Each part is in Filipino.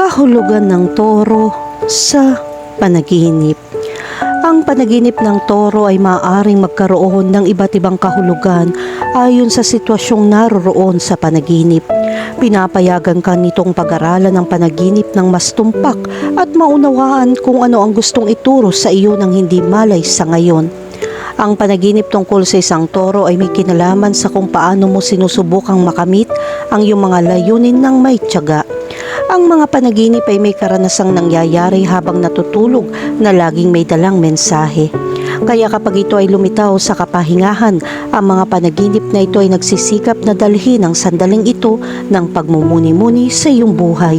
Kahulugan ng toro sa panaginip. Ang panaginip ng toro ay maaaring magkaroon ng iba't ibang kahulugan ayon sa sitwasyong naroroon sa panaginip. Pinapayagan ka nitong pag-aralan ng panaginip ng mas tumpak at maunawaan kung ano ang gustong ituro sa iyo ng hindi malay sa ngayon. Ang panaginip tungkol sa isang toro ay may kinalaman sa kung paano mo sinusubukang makamit ang iyong mga layunin ng may tiyaga. Ang mga panaginip ay may karanasang nangyayari habang natutulog na laging may dalang mensahe. Kaya kapag ito ay lumitaw sa kapahingahan, ang mga panaginip na ito ay nagsisikap na dalhin ang sandaling ito ng pagmumuni-muni sa iyong buhay.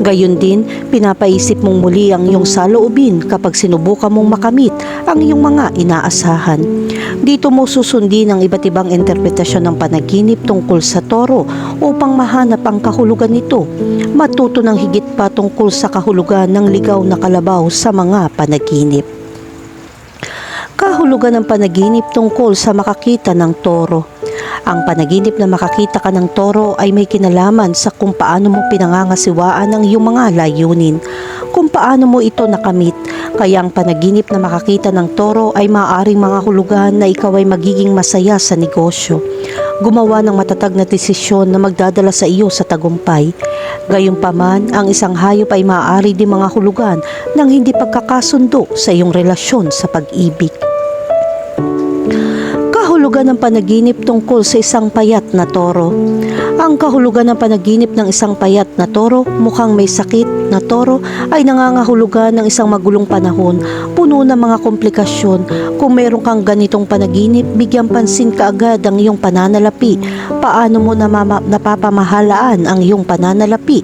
Gayon din, pinapaisip mong muli ang iyong saloobin kapag sinubukan mong makamit ang iyong mga inaasahan. Dito mo susundin ang iba't ibang interpretasyon ng panaginip tungkol sa toro upang mahanap ang kahulugan nito. Matuto ng higit pa tungkol sa kahulugan ng ligaw na kalabaw sa mga panaginip. Kahulugan ng panaginip tungkol sa makakita ng toro. Ang panaginip na makakita ka ng toro ay may kinalaman sa kung paano mo pinangangasiwaan ang iyong mga layunin, kung paano mo ito nakamit. Kaya ang panaginip na makakita ng toro ay maaaring mga hulugan na ikaw ay magiging masaya sa negosyo. Gumawa ng matatag na desisyon na magdadala sa iyo sa tagumpay. Gayunpaman, ang isang hayop ay maaari din mga hulugan ng hindi pagkakasundo sa iyong relasyon sa pag-ibig kahulugan ng panaginip tungkol sa isang payat na toro. Ang kahulugan ng panaginip ng isang payat na toro, mukhang may sakit na toro, ay nangangahulugan ng isang magulong panahon, puno ng mga komplikasyon. Kung meron kang ganitong panaginip, bigyan pansin kaagad ang iyong pananalapi. Paano mo napapamahalaan ang iyong pananalapi?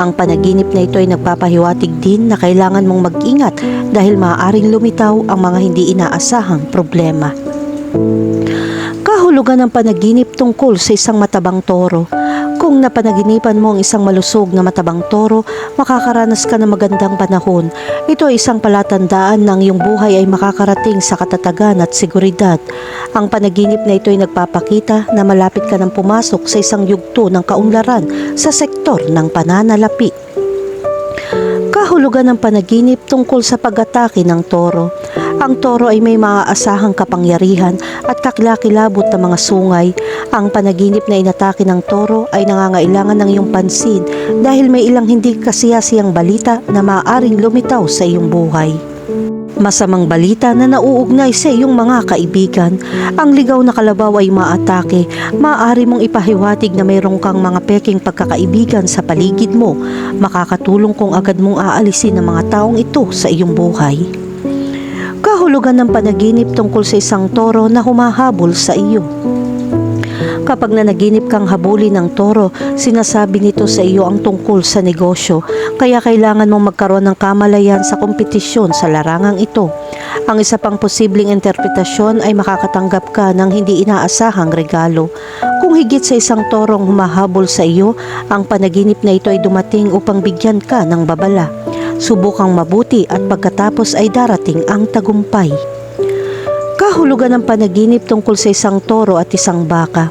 Ang panaginip na ito ay nagpapahiwatig din na kailangan mong mag-ingat dahil maaaring lumitaw ang mga hindi inaasahang problema. Kahulugan ng panaginip tungkol sa isang matabang toro. Kung napanaginipan mo ang isang malusog na matabang toro, makakaranas ka ng magandang panahon. Ito ay isang palatandaan na iyong buhay ay makakarating sa katatagan at seguridad. Ang panaginip na ito ay nagpapakita na malapit ka nang pumasok sa isang yugto ng kaunlaran sa sektor ng pananalapi. Kahulugan ng panaginip tungkol sa pag-atake ng toro. Ang toro ay may maaasahang kapangyarihan at kakilakilabot na mga sungay. Ang panaginip na inatake ng toro ay nangangailangan ng iyong pansin dahil may ilang hindi kasiyasiyang balita na maaaring lumitaw sa iyong buhay. Masamang balita na nauugnay sa iyong mga kaibigan. Ang ligaw na kalabaw ay maatake. Maaari mong ipahiwatig na mayroong kang mga peking pagkakaibigan sa paligid mo. Makakatulong kung agad mong aalisin ang mga taong ito sa iyong buhay. Kahulugan ng panaginip tungkol sa isang toro na humahabol sa iyo. Kapag nanaginip kang habulin ng toro, sinasabi nito sa iyo ang tungkol sa negosyo, kaya kailangan mong magkaroon ng kamalayan sa kompetisyon sa larangang ito. Ang isa pang posibleng interpretasyon ay makakatanggap ka ng hindi inaasahang regalo. Kung higit sa isang torong humahabol sa iyo, ang panaginip na ito ay dumating upang bigyan ka ng babala. Subukang mabuti at pagkatapos ay darating ang tagumpay. Kahulugan ng panaginip tungkol sa isang toro at isang baka.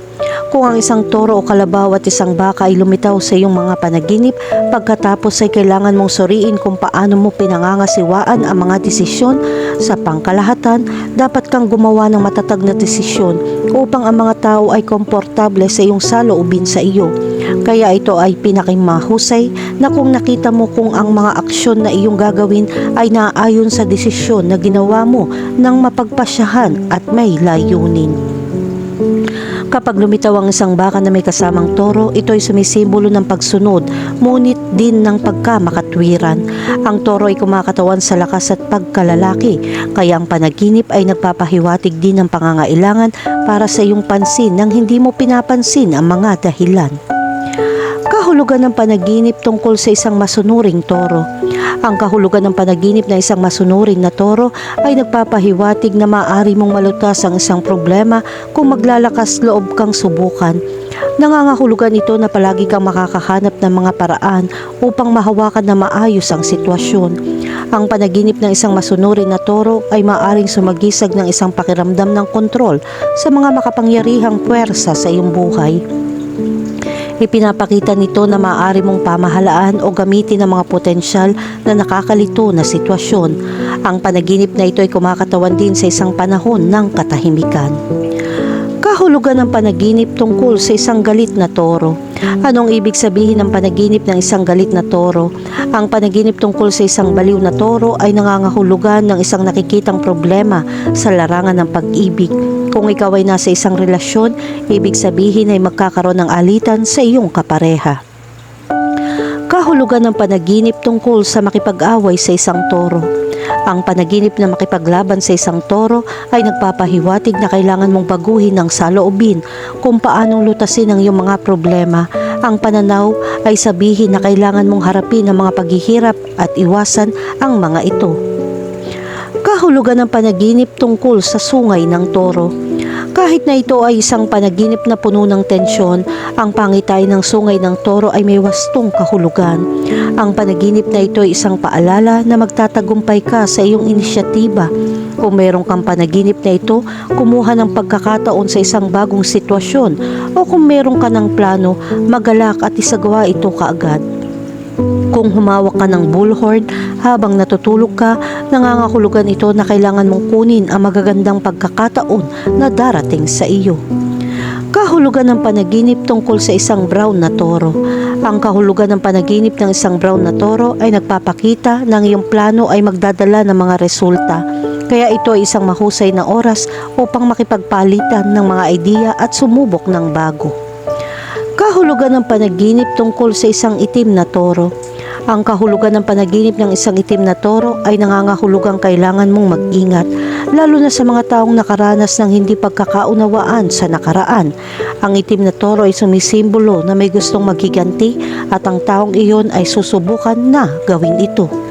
Kung ang isang toro o kalabaw at isang baka ay lumitaw sa iyong mga panaginip, pagkatapos ay kailangan mong suriin kung paano mo pinangangasiwaan ang mga desisyon sa pangkalahatan, dapat kang gumawa ng matatag na desisyon upang ang mga tao ay komportable sa iyong saloobin sa iyo. Kaya ito ay pinakimahusay na kung nakita mo kung ang mga aksyon na iyong gagawin ay naayon sa desisyon na ginawa mo ng mapagpasyahan at may layunin. Kapag lumitaw ang isang baka na may kasamang toro, ito ay sumisimbolo ng pagsunod, ngunit din ng pagkamakatwiran. Ang toro ay kumakatawan sa lakas at pagkalalaki, kaya ang panaginip ay nagpapahiwatig din ng pangangailangan para sa iyong pansin nang hindi mo pinapansin ang mga dahilan. Kahulugan ng panaginip tungkol sa isang masunuring toro. Ang kahulugan ng panaginip na isang masunuring na toro ay nagpapahiwatig na maaari mong malutas ang isang problema kung maglalakas loob kang subukan. Nangangahulugan ito na palagi kang makakahanap ng mga paraan upang mahawakan na maayos ang sitwasyon. Ang panaginip ng isang masunurin na toro ay maaring sumagisag ng isang pakiramdam ng kontrol sa mga makapangyarihang puwersa sa iyong buhay. Ipinapakita nito na maaari mong pamahalaan o gamitin ang mga potensyal na nakakalito na sitwasyon. Ang panaginip na ito ay kumakatawan din sa isang panahon ng katahimikan. Kahulugan ng panaginip tungkol sa isang galit na toro. Anong ibig sabihin ng panaginip ng isang galit na toro? Ang panaginip tungkol sa isang baliw na toro ay nangangahulugan ng isang nakikitang problema sa larangan ng pag-ibig. Kung ikaw ay nasa isang relasyon, ibig sabihin ay magkakaroon ng alitan sa iyong kapareha. Kahulugan ng panaginip tungkol sa makipag-away sa isang toro. Ang panaginip na makipaglaban sa isang toro ay nagpapahiwatig na kailangan mong baguhin ang saloobin kung paanong lutasin ang iyong mga problema. Ang pananaw ay sabihin na kailangan mong harapin ang mga paghihirap at iwasan ang mga ito. Kahulugan ng panaginip tungkol sa sungay ng toro. Kahit na ito ay isang panaginip na puno ng tensyon, ang pangitay ng sungay ng toro ay may wastong kahulugan. Ang panaginip na ito ay isang paalala na magtatagumpay ka sa iyong inisyatiba. Kung mayroon kang panaginip na ito, kumuha ng pagkakataon sa isang bagong sitwasyon o kung mayroon ka ng plano, magalak at isagawa ito kaagad. Kung humawak ka ng bullhorn habang natutulog ka, nangangahulugan ito na kailangan mong kunin ang magagandang pagkakataon na darating sa iyo. Kahulugan ng panaginip tungkol sa isang brown na toro. Ang kahulugan ng panaginip ng isang brown na toro ay nagpapakita ng iyong plano ay magdadala ng mga resulta. Kaya ito ay isang mahusay na oras upang makipagpalitan ng mga idea at sumubok ng bago. Kahulugan ng panaginip tungkol sa isang itim na toro. Ang kahulugan ng panaginip ng isang itim na toro ay nangangahulugang kailangan mong mag-ingat, lalo na sa mga taong nakaranas ng hindi pagkakaunawaan sa nakaraan. Ang itim na toro ay sumisimbolo na may gustong maghiganti at ang taong iyon ay susubukan na gawin ito.